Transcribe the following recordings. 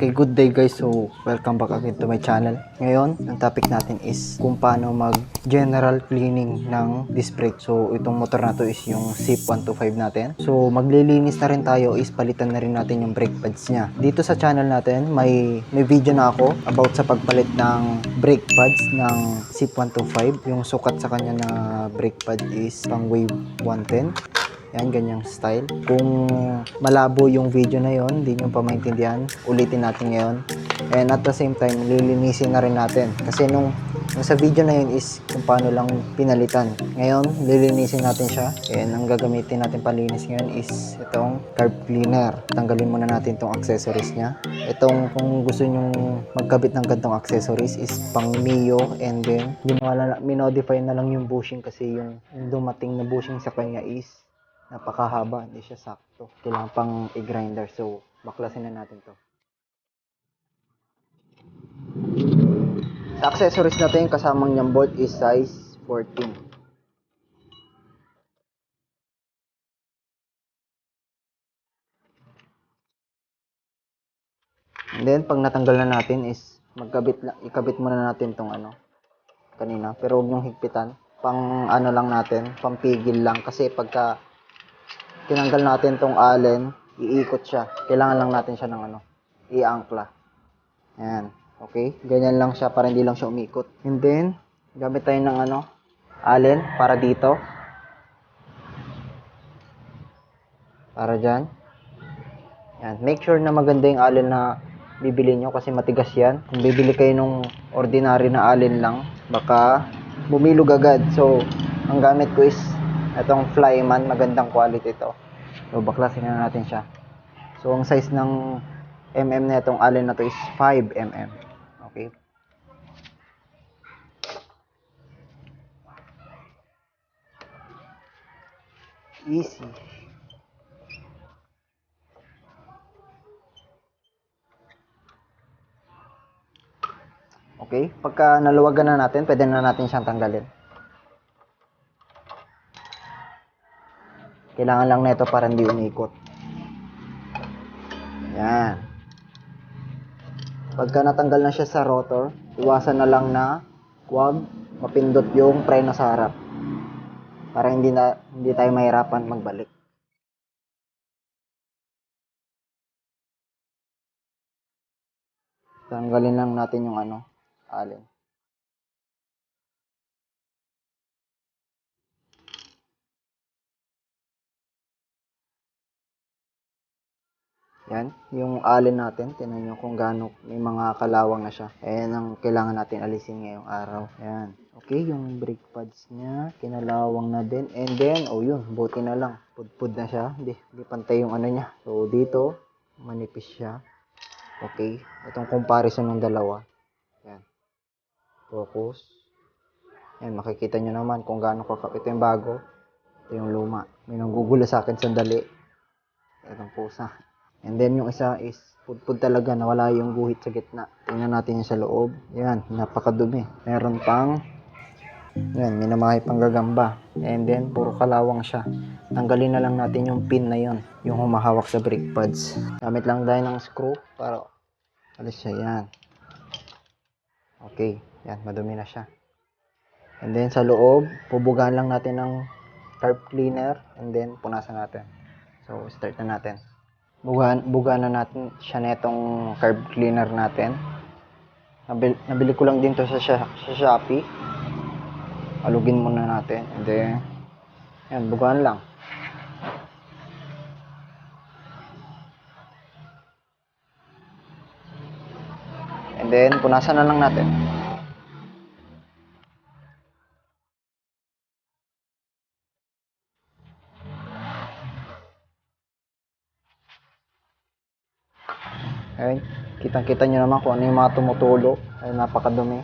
Okay, good day guys. So, welcome back again to my channel. Ngayon, ang topic natin is kung paano mag general cleaning ng disc brake. So, itong motor na to is yung SIP 125 natin. So, maglilinis na rin tayo is palitan na rin natin yung brake pads niya. Dito sa channel natin, may may video na ako about sa pagpalit ng brake pads ng SIP 125. Yung sukat sa kanya na brake pad is pang wave 110. Yan, ganyang style. Kung malabo yung video na yon, hindi nyo pa maintindihan, ulitin natin ngayon. And at the same time, lilinisin na rin natin. Kasi nung, nung sa video na yun is kung paano lang pinalitan. Ngayon, lilinisin natin siya. And ang gagamitin natin palinis ngayon is itong carb cleaner. Tanggalin muna natin itong accessories niya. Itong kung gusto nyo magkabit ng gantong accessories is pang Mio and then minodify na lang yung bushing kasi yung dumating na bushing sa kanya is napakahaba, hindi siya sakto. Kailangan pang i-grinder. So, baklasin na natin to. Sa accessories natin, kasamang niyang bolt is size 14. And then, pag natanggal na natin is magkabit na, ikabit muna natin tong ano, kanina. Pero huwag niyong higpitan. Pang ano lang natin, pampigil lang. Kasi pagka tinanggal natin tong allen, iikot siya. Kailangan lang natin siya ng ano, i-angkla. Ayan. Okay? Ganyan lang siya para hindi lang siya umikot. And then, gamit tayo ng ano, allen para dito. Para dyan. Yan. Make sure na maganda yung allen na bibili nyo kasi matigas yan. Kung bibili kayo nung ordinary na allen lang, baka bumilog agad. So, ang gamit ko is itong Flyman, magandang quality ito. So, baklasin na natin siya. So, ang size ng mm na itong allen na to is 5 mm. Okay? Easy. Okay? Pagka naluwagan na natin, pwede na natin siyang tanggalin. Kailangan lang nito para hindi umikot. Yan. Pagka natanggal na siya sa rotor, iwasan na lang na huwag mapindot yung preno sa harap. Para hindi na hindi tayo mahirapan magbalik. Tanggalin lang natin yung ano, allen. Yan, yung allen natin, tinan nyo kung gaano may mga kalawang na siya. Ayan ang kailangan natin alisin ngayong araw. Ayan. Okay, yung brake pads niya, kinalawang na din. And then, oh yun, buti na lang. Pudpud na siya. Hindi, hindi pantay yung ano niya. So, dito, manipis siya. Okay, itong comparison ng dalawa. Yan. Focus. Yan, makikita nyo naman kung gaano kakap. Ito yung bago. Ito yung luma. May nanggugulo sa akin sandali. Itong pusa. And then yung isa is pudpud talaga nawala yung guhit sa gitna. Tingnan natin yung sa loob. Yan, napakadumi. Meron pang yan, minamahay pang gagamba. And then puro kalawang siya. Tanggalin na lang natin yung pin na yon, yung humahawak sa brake pads. Gamit lang tayo ng screw para alis siya yan. Okay, yan, madumi na siya. And then sa loob, pubugahan lang natin ng carb cleaner and then punasan natin. So, start na natin. Bugahan, bugahan na natin siya netong carb cleaner natin. Nabil, nabili ko lang din to sa, sa Shopee. Alugin muna natin. And then, yan, bugahan lang. And then, punasan na lang natin. Ayun, kitang-kita nyo naman kung ano yung mga tumutulo. Ay, napakadumi.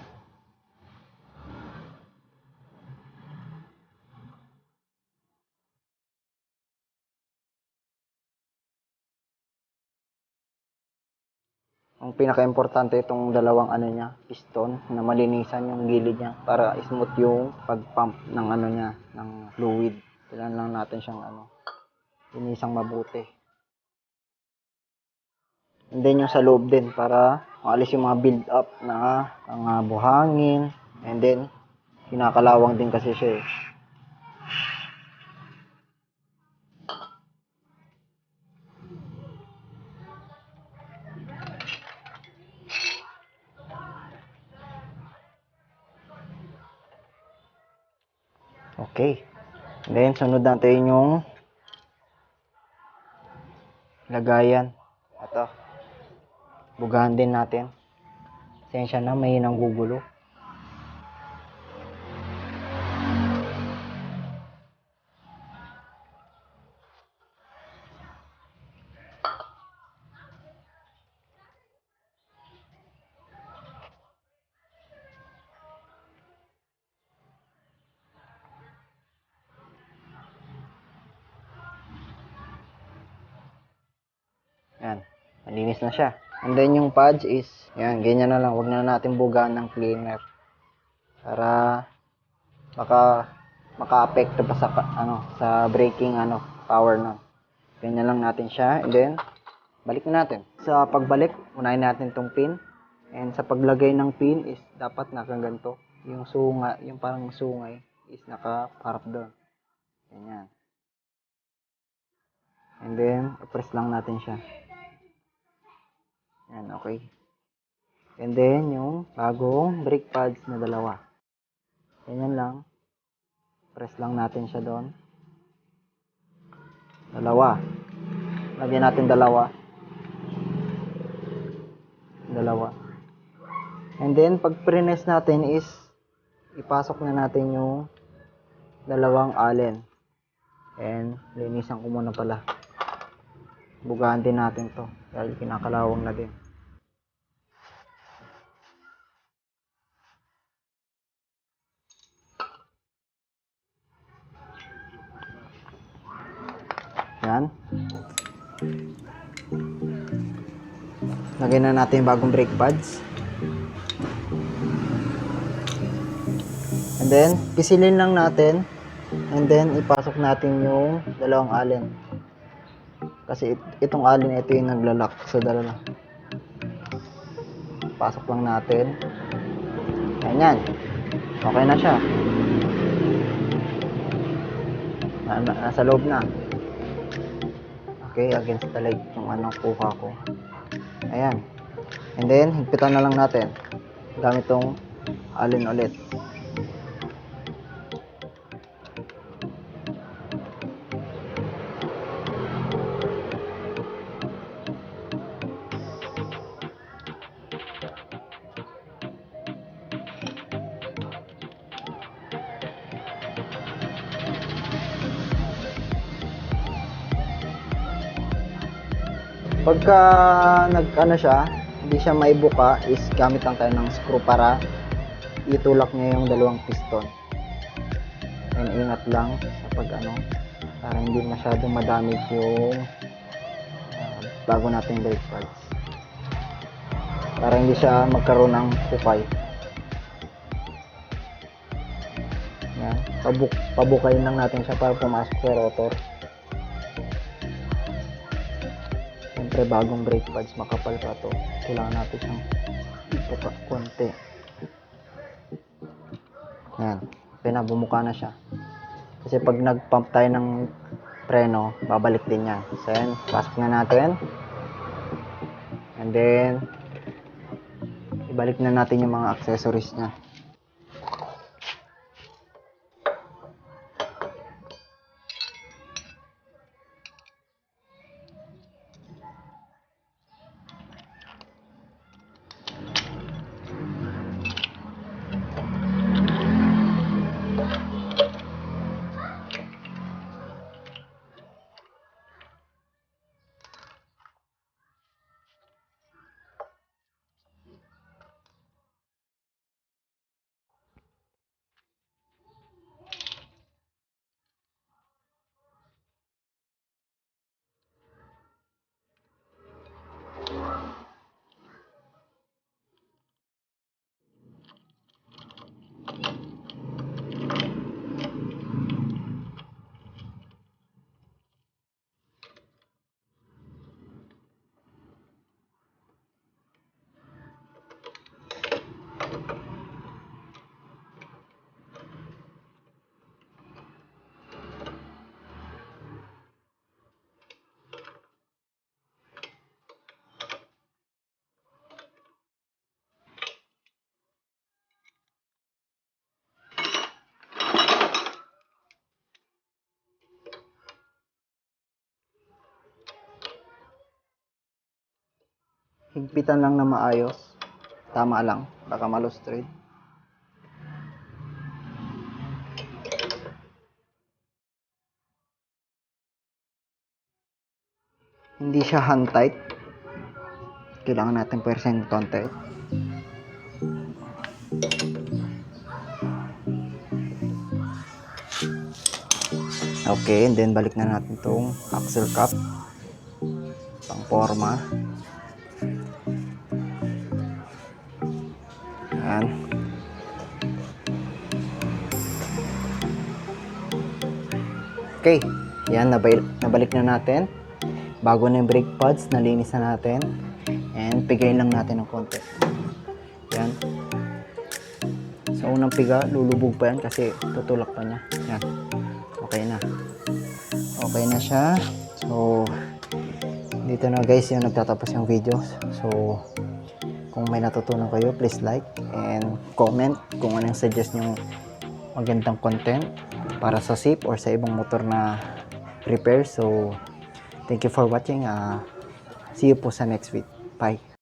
Ang pinaka-importante itong dalawang ano niya, piston, na malinisan yung gilid niya para smooth yung pag-pump ng ano niya, ng fluid. Kailangan lang natin siyang ano, linisang mabuti. And then yung sa loob din para maalis yung mga build up na mga buhangin. And then, kinakalawang din kasi siya eh. Okay. Then, sunod natin yung lagayan. Bugahan din natin. Sensya na, may nanggugulo. Yan. Malinis na siya. And then yung pads is, yan, ganyan na lang. Huwag na natin bugaan ng cleaner. Para baka maka-apekto pa sa ano sa braking ano power nun. Ganyan lang natin siya and then balik na natin. Sa pagbalik, unahin natin tong pin. And sa paglagay ng pin is dapat nakaganto. Yung sunga, yung parang sungay is nakaparap doon. Ganyan. And then, press lang natin siya. Yan, okay. And then, yung bagong brake pads na dalawa. Ganyan lang. Press lang natin siya doon. Dalawa. Lagyan natin dalawa. Dalawa. And then, pag press natin is, ipasok na natin yung dalawang allen. And, linisan ko muna pala. Bugahan din natin to. Dahil kinakalawang na din. Yan. Lagyan na natin yung bagong brake pads. And then, pisilin lang natin. And then, ipasok natin yung dalawang allen. Kasi it- itong allen ito yung naglalak sa dalawa. Pasok lang natin. Ganyan. Okay na siya. Na, na- nasa loob na. Okay, against the leg yung anong kuha ko. Ayan. And then, higpitan na lang natin. Gamit tong allen ulit. Pagka nag ano siya, hindi siya maibuka is gamit lang tayo ng screw para itulak niya yung dalawang piston. And ingat lang sa pag ano, para hindi masyadong madamage yung ah, bago nating brake pads. Para hindi siya magkaroon ng kupay. Yan. Pabuk pabukayin lang natin siya para pumasok sa rotor. Siyempre, bagong brake pads, makapal pa to. Kailangan natin siyang ipuka konti. Yan. Bumuka na siya. Kasi pag nag-pump tayo ng preno, babalik din yan. So, yan. Pasok na natin. And then, ibalik na natin yung mga accessories niya. Higpitan lang na maayos. Tama lang. Baka malustrate. Hindi siya hand tight. Kailangan natin percent konti. Okay, and then balik na natin tong axle cap. Pang forma. Yan. Okay, yan, nabalik, na natin. Bago na yung brake pads, nalinis na natin. And pigayin lang natin ng konti. Yan. Sa unang piga, lulubog pa yan kasi tutulak pa niya. Yan. Okay na. Okay na siya. So, dito na guys yung nagtatapos yung video. So, kung may natutunan kayo, please like and comment kung anong suggest nyo magandang content para sa SIP or sa ibang motor na repair. So, thank you for watching. Uh, see you po sa next week. Bye.